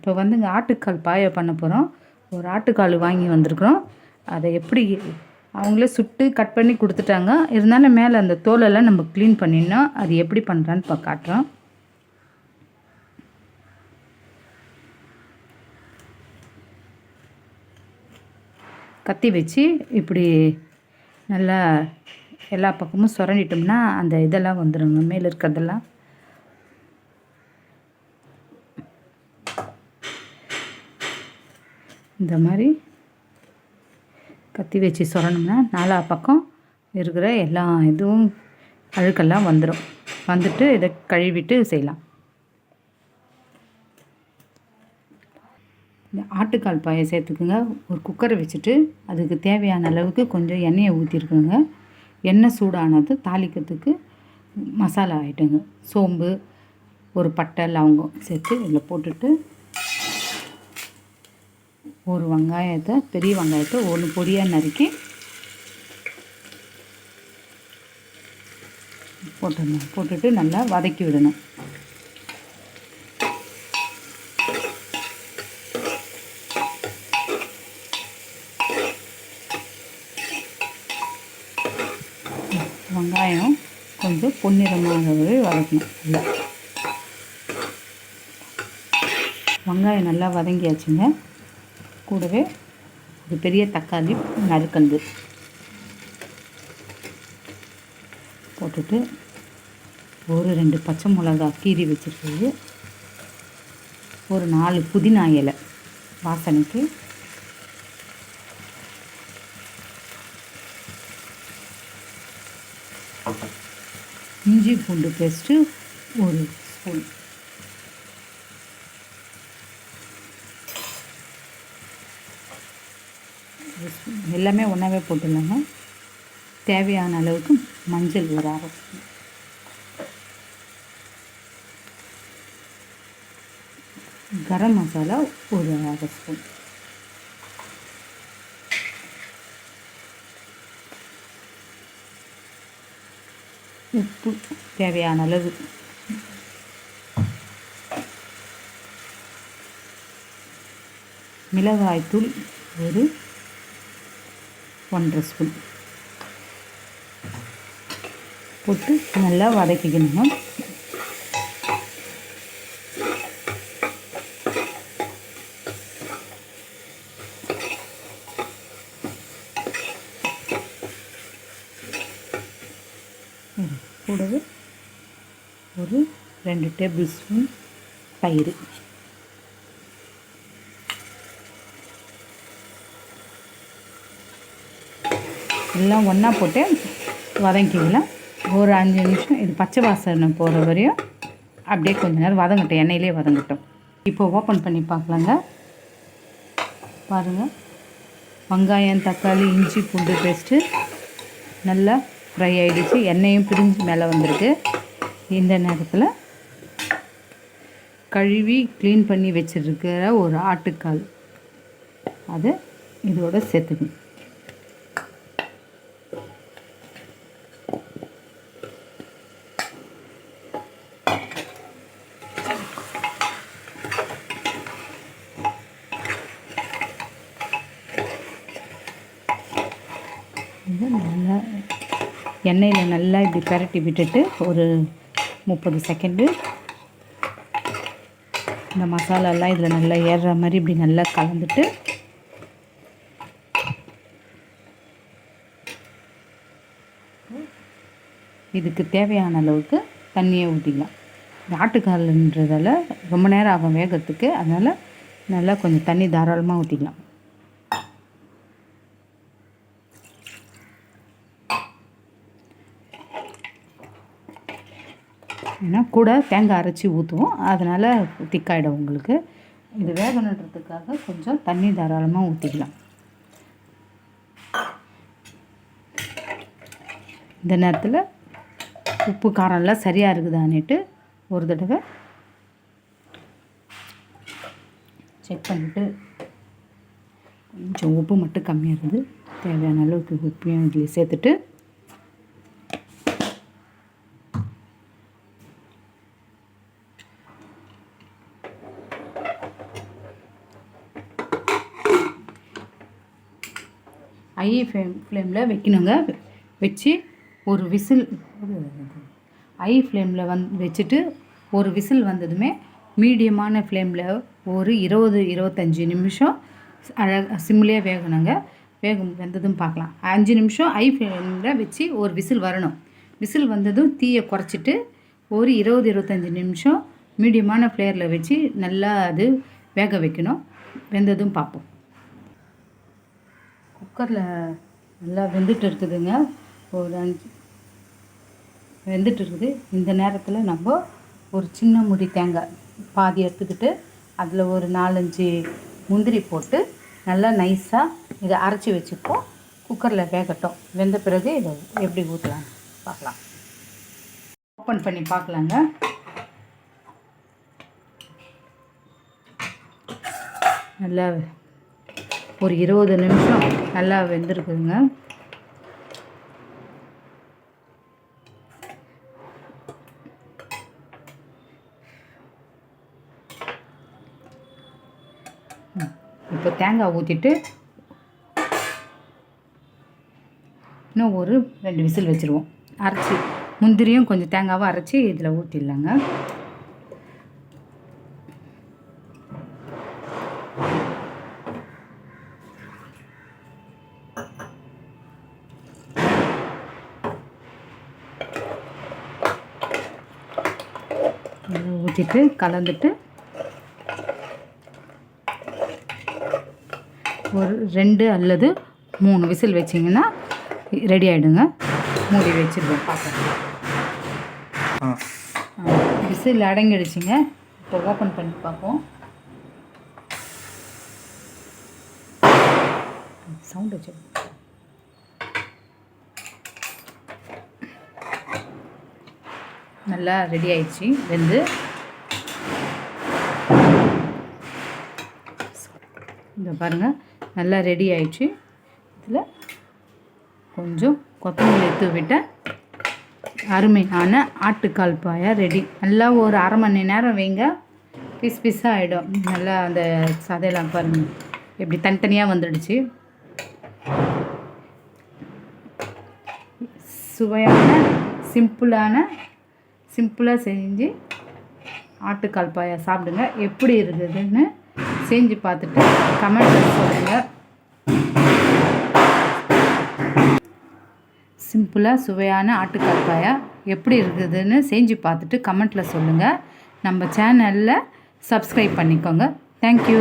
இப்போ வந்துங்க ஆட்டுக்கால் பாயா பண்ண போகிறோம் ஒரு ஆட்டுக்கால் வாங்கி வந்திருக்கிறோம். அதை எப்படி அவங்களே சுட்டு கட் பண்ணி கொடுத்துட்டாங்க. இருந்தாலும் மேலே அந்த தோலெல்லாம் நம்ம க்ளீன் பண்ணிடணும். அது எப்படி பண்ணுறான்னு இப்போ காட்டுறோம். கத்தி வச்சு இப்படி நல்லா எல்லா பக்கமும் சுரண்டிட்டோம்னா அந்த இதெல்லாம் வந்துடுங்க மேலே இருக்கிறதெல்லாம். இந்த மாதிரி கத்தி வச்சு சொரணும்னா நாலா பக்கம் இருக்கிற எல்லா இதுவும் அழுக்கெல்லாம் வந்துடும் வந்துட்டு இதை கழுவிட்டு செய்யலாம். இந்த ஆட்டுக்கால் பாயை சேர்த்துக்குங்க. ஒரு குக்கரை வச்சுட்டு அதுக்கு தேவையான அளவுக்கு கொஞ்சம் எண்ணெயை ஊற்றிருக்குங்க எண்ணெய் சூடானது தாளிக்கிறதுக்கு மசாலா ஐட்டங்க. சோம்பு ஒரு பட்டை லவங்கம் சேர்த்து இதில் போட்டுட்டு ஒரு வெங்காயத்தை பெரிய வெங்காயத்தை ஒன்று பொடியாக நறுக்கி போட்டுடணும். போட்டுட்டு நல்லா வதக்கி விடணும். வெங்காயம் கொஞ்சம் பொன்னிறமாகவே வதக்கணும். நல்லா வெங்காயம் நல்லா வதங்கியாச்சுங்க. கூடவே ஒரு பெரிய தக்காளி நறுக்கந்து போட்டுட்டு ஒரு ரெண்டு பச்சை மிளகா கீறி வச்சுருக்கிறது. ஒரு நாலு புதினா இலை வாசனைக்கு. இஞ்சி பூண்டு பேஸ்ட்டு ஒரு ஸ்பூன். எல்லாமே ஒன்றாவே போட்டுடலாங்க. தேவையான அளவுக்கு மஞ்சள் ஒரு அரை கரம் மசாலா ஒரு அரை ஸ்பூன். உப்பு தேவையான அளவு. மிளகாய்த்தூள் ஒரு ஒன்றரை ஸ்பூன். போட்டு நல்லா வதக்கிக்கணுங்க. கூடவே ஒரு ரெண்டு டேபிள் ஸ்பூன் தயிர். எல்லாம் ஒன்றா போட்டு வதங்கிக்கலாம் ஒரு அஞ்சு நிமிஷம் இது பச்சை வாசனை போகிற வரையும் அப்படியே கொஞ்ச நேரம் வதங்கட்டும் எண்ணெயிலே வதங்கட்டும். இப்போ ஓப்பன் பண்ணி பார்க்கலாங்க. பாருங்கள் வெங்காயம் தக்காளி இஞ்சி பூண்டு பேஸ்ட்டு நல்லா ஃப்ரை ஆகிடுச்சு எண்ணெயும் பிரிஞ்சு மேலே வந்திருக்கு. இந்த நேரத்தில் கழுவி க்ளீன் பண்ணி வச்சிருக்கிற ஒரு ஆட்டுக்கால். அது இதோட சேர்த்துக்கணும் இது நல்லா எண்ணெயில் நல்லா இப்படி பரட்டி விட்டுட்டு ஒரு முப்பது செகண்டு. இந்த மசாலாலாம் இதில் நல்லா ஏறுற மாதிரி இப்படி நல்லா கலந்துட்டு இதுக்கு தேவையான அளவுக்கு தண்ணியை ஊற்றிக்கலாம் ஆட்டுக்கால்ன்றதால ரொம்ப நேரம் ஆகும் வேகத்துக்கு. அதனால் நல்லா கொஞ்சம் தண்ணி தாராளமாக ஊற்றிக்கலாம் ஏன்னா கூட தேங்காய் அரைச்சி ஊற்றுவோம் அதனால் திக்காயிடும் உங்களுக்கு. இது வேகணுன்றதுக்காக கொஞ்சம் தண்ணி தாராளமாக ஊற்றிக்கலாம் இந்த நேரத்தில் உப்பு காரம்லாம் சரியாக இருக்குதான்னுட்டு ஒரு தடவை செக் பண்ணிவிட்டு கொஞ்சம் உப்பு மட்டும் கம்மியாக இருக்குது தேவையான அளவுக்கு உப்பையும் இதில் சேர்த்துட்டு ஹை ஃப்ளேம் ஃப்ளேமில் வைக்கணுங்க. வச்சு ஒரு விசில் ஹை ஃப்ளேமில் வந் வச்சுட்டு ஒரு விசில் வந்ததுமே மீடியமான ஃப்ளேமில் ஒரு இருபது இருபத்தஞ்சி நிமிஷம் அழக சிம்லேயே வேகணுங்க. வேகம் வெந்ததும் பார்க்கலாம். அஞ்சு நிமிஷம் ஹை ஃப்ளேமில் வச்சு ஒரு விசில் வரணும். விசில் வந்ததும் தீயை குறைச்சிட்டு ஒரு இருபது இருபத்தஞ்சி நிமிஷம் மீடியமான ஃப்ளேரில் வச்சு நல்லா அது வேக வைக்கணும். வெந்ததும் பார்ப்போம். குக்கரில் நல்லா வெந்துட்டு இருக்குதுங்க. ஒரு அஞ்சு வெந்துட்டு இருக்குது. இந்த நேரத்தில் நம்ம ஒரு சின்ன முடி தேங்காய் பாதி எடுத்துக்கிட்டு அதில் ஒரு நாலஞ்சு முந்திரி போட்டு நல்லா நைஸாக இதை அரைச்சி வச்சுப்போம். குக்கரில் வேகட்டும். வெந்த பிறகு இதை எப்படி ஊற்றலாம் பார்க்கலாம். ஓப்பன் பண்ணி பார்க்கலாங்க. நல்லா ஒரு இருபது நிமிஷம் நல்லா வெந்திருக்குதுங்க. இப்போ தேங்காய் ஊற்றிட்டு இன்னும் ஒரு ரெண்டு விசில் வச்சுருவோம். அரைச்சி முந்திரியும் கொஞ்சம் தேங்காவும் அரைச்சி இதில் ஊற்றிடலாங்க ஊற்றிட்டு கலந்துட்டு ஒரு ரெண்டு அல்லது மூணு விசில் வச்சிங்கன்னா ரெடி ஆகிடுங்க மூடி வச்சிருவோம் பார்க்கலாம் விசில் அடங்கிடுச்சுங்க. இப்போ ஓப்பன் பண்ணி பார்ப்போம். சவுண்ட் வச்சு. நல்லா ரெடி ஆயிடுச்சு. வெந்து இந்த பாருங்கள் நல்லா ரெடி ஆயிடுச்சு. இதில் கொஞ்சம் கொத்தமல்லி எடுத்து அருமையான ஆட்டுக்கால் பாயா ரெடி நல்லா ஒரு அரை மணி நேரம் வைங்க. பீஸ் பீஸாக ஆகிடும் நல்லா அந்த சதையெல்லாம் பாருங்கள் எப்படி தனித்தனியாக வந்துடுச்சு. சுவையான சிம்பிளான சிம்பிளாக செஞ்சு ஆட்டுக்கால் பாயா சாப்பிடுங்க. எப்படி இருக்குதுன்னு செஞ்சு பார்த்துட்டு கமெண்ட்டில் சொல்லுங்கள் சிம்பிளாக சுவையான ஆட்டுக்காப்பாயா எப்படி இருக்குதுன்னு செஞ்சு பார்த்துட்டு கமெண்ட்டில் சொல்லுங்கள் நம்ம சேனலில் சப்ஸ்கிரைப் பண்ணிக்கோங்க. தேங்க்யூ